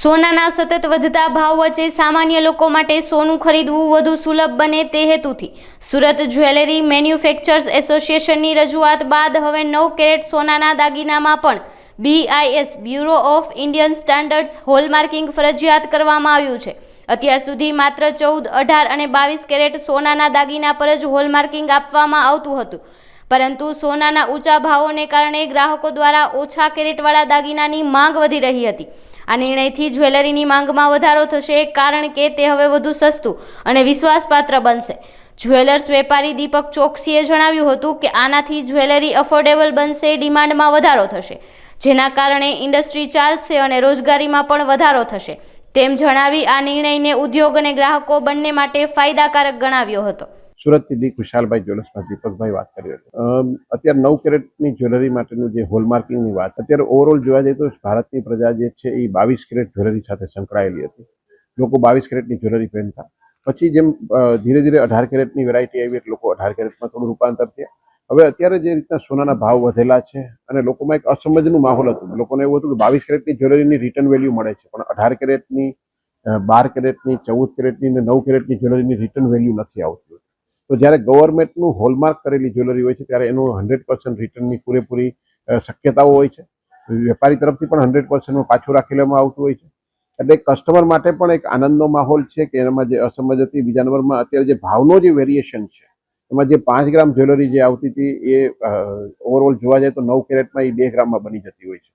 સોનાના સતત વધતા ભાવ વચ્ચે સામાન્ય લોકો માટે સોનું ખરીદવું વધુ સુલભ બને તે હેતુથી સુરત જ્વેલરી મેન્યુફેક્ચર્સ એસોસિએશનની રજૂઆત બાદ હવે નવ કેરેટ સોનાના દાગીનામાં પણ BIS bureau of Indian standards hallmarking ફરજિયાત કરવામાં આવ્યું છે. અત્યાર સુધી માત્ર ચૌદ, અઢાર અને બાવીસ કેરેટ સોનાના દાગીના પર જ હોલમાર્કિંગ આપવામાં આવતું હતું. પરંતુ સોનાના ઊંચા ભાવોને કારણે ગ્રાહકો દ્વારા ઓછા કેરેટવાળા દાગીનાની માંગ વધી રહી હતી. આ નિર્ણયથી જ્વેલરીની માંગમાં વધારો થશે, કારણ કે તે હવે વધુ સસ્તું અને વિશ્વાસપાત્ર બનશે. જ્વેલર્સ વેપારી દીપક ચોકસીએ જણાવ્યું હતું કે આનાથી જ્વેલરી અફોર્ડેબલ બનશે, ડિમાન્ડમાં વધારો થશે, જેના કારણે ઇન્ડસ્ટ્રી ચાલશે અને રોજગારીમાં પણ વધારો થશે. તેમ જણાવી આ નિર્ણયને ઉદ્યોગ અને ગ્રાહકો બંને માટે ફાયદાકારક ગણાવ્યો હતો. સુરતથી ડી ખુશાલભાઈ જ્વેલર્સમાં દીપકભાઈ વાત કરી રહ્યા અત્યારે નવ કેરેટની જ્વેલરી માટેનું જે હોલમાર્કિંગની વાત, અત્યારે ઓવરઓલ જોવા જઈએ તો ભારતની પ્રજા જે છે એ બાવીસ કેરેટ જ્વેલરી સાથે સંકળાયેલી હતી. લોકો બાવીસ કેરેટની જ્વેલરી પહેરતા. પછી જેમ ધીરે ધીરે અઢાર કેરેટની વેરાયટી આવી એટલે લોકો અઢાર કેરેટમાં થોડું રૂપાંતર થયા. હવે અત્યારે જે રીતના સોનાના ભાવ વધેલા છે અને લોકોમાં એક અસમજનું માહોલ હતું. લોકોને એવું હતું કે બાવીસ કેરેટની જ્વેલરીની રિટર્ન વેલ્યુ મળે છે, પણ અઢાર કેરેટની બાર કેરેટની, ચૌદ કેરેટની અને નવ કેરેટની જ્વેલરીની રિટર્ન વેલ્યુ નથી આવતી. હોતી. તો જ્યારે ગવર્મેન્ટનું હોલમાર્ક કરેલી જ્વેલરી હોય છે, ત્યારે એનું હંડ્રેડ પર્સન્ટ રિટર્નની પૂરેપૂરી શક્યતાઓ હોય છે. વેપારી તરફથી પણ હંડ્રેડ પર્સન્ટમાં પાછું રાખી લેવામાં આવતું હોય છે. એટલે કસ્ટમર માટે પણ એક આનંદનો માહોલ છે કે એમાં જે અસમજ હતી. બીજા નંબરમાં અત્યારે જે ભાવનો જે વેરિએશન છે, એમાં જે પાંચ ગ્રામ જ્વેલરી જે આવતી હતી એ ઓવરઓલ જોવા જાય તો નવ કેરેટમાં એ બે ગ્રામમાં બની જતી હોય છે.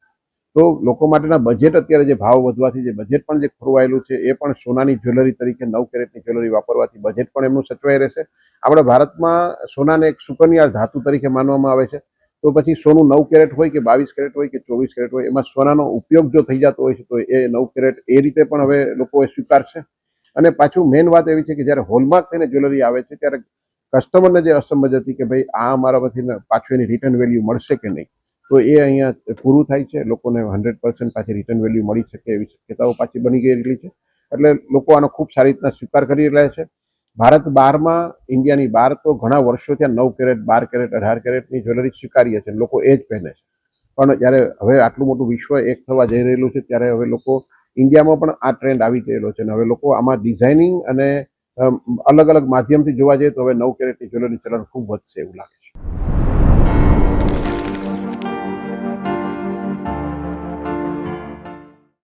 તો લોકો માટેના બજેટ અત્યારે જે ભાવ વધવાથી જે બજેટ પણ જે ખોરવાયેલું છે, એ પણ સોનાની જ્વેલરી તરીકે, નવ કેરેટની જ્વેલરી વાપરવાથી બજેટ પણ એમનું સચવાઈ રહેશે. આપણે ભારતમાં સોનાને એક સુકન્યા ધાતુ તરીકે માનવામાં આવે છે. તો પછી સોનું નવ કેરેટ હોય કે બાવીસ કેરેટ હોય કે ચોવીસ કેરેટ હોય, એમાં સોનાનો ઉપયોગ જો થઈ જતો હોય છે, તો એ નવ કેરેટ એ રીતે પણ હવે લોકોએ સ્વીકારશે. અને પાછું મેઇન વાત એવી છે કે જ્યારે હોલમાર્ક થઈને જ્વેલરી આવે છે, ત્યારે કસ્ટમરને જે અસમજ હતી કે ભાઈ આ અમારામાંથી પાછું એની રિટર્ન વેલ્યુ મળશે કે નહીં? તો એ અહીંયા પૂરું થાય છે. લોકોને હંડ્રેડ પર્સન્ટ પાછી રિટર્ન વેલ્યુ મળી શકે એવી શક્યતાઓ પાછી બની ગયેલી છે. એટલે લોકો આનો ખૂબ સારી રીતના સ્વીકાર કરી રહ્યા છે. ભારત બહારમાં ઇન્ડિયાની બહાર તો ઘણા વર્ષો ત્યાં નવ કેરેટ, બાર કેરેટ, અઢાર કેરેટની જ્વેલરી સ્વીકારીએ છે લોકો એ જ પહેરે છે. પણ જ્યારે હવે આટલું મોટું વિશ્વ એક થવા જઈ રહેલું છે, ત્યારે હવે લોકો ઇન્ડિયામાં પણ આ ટ્રેન્ડ આવી ગયેલો છે અને હવે લોકો આમાં ડિઝાઇનિંગ અને અલગ અલગ માધ્યમથી જોવા જઈએ તો હવે નવ કેરેટની જ્વેલરી ચલણ ખૂબ વધશે એવું લાગે છે.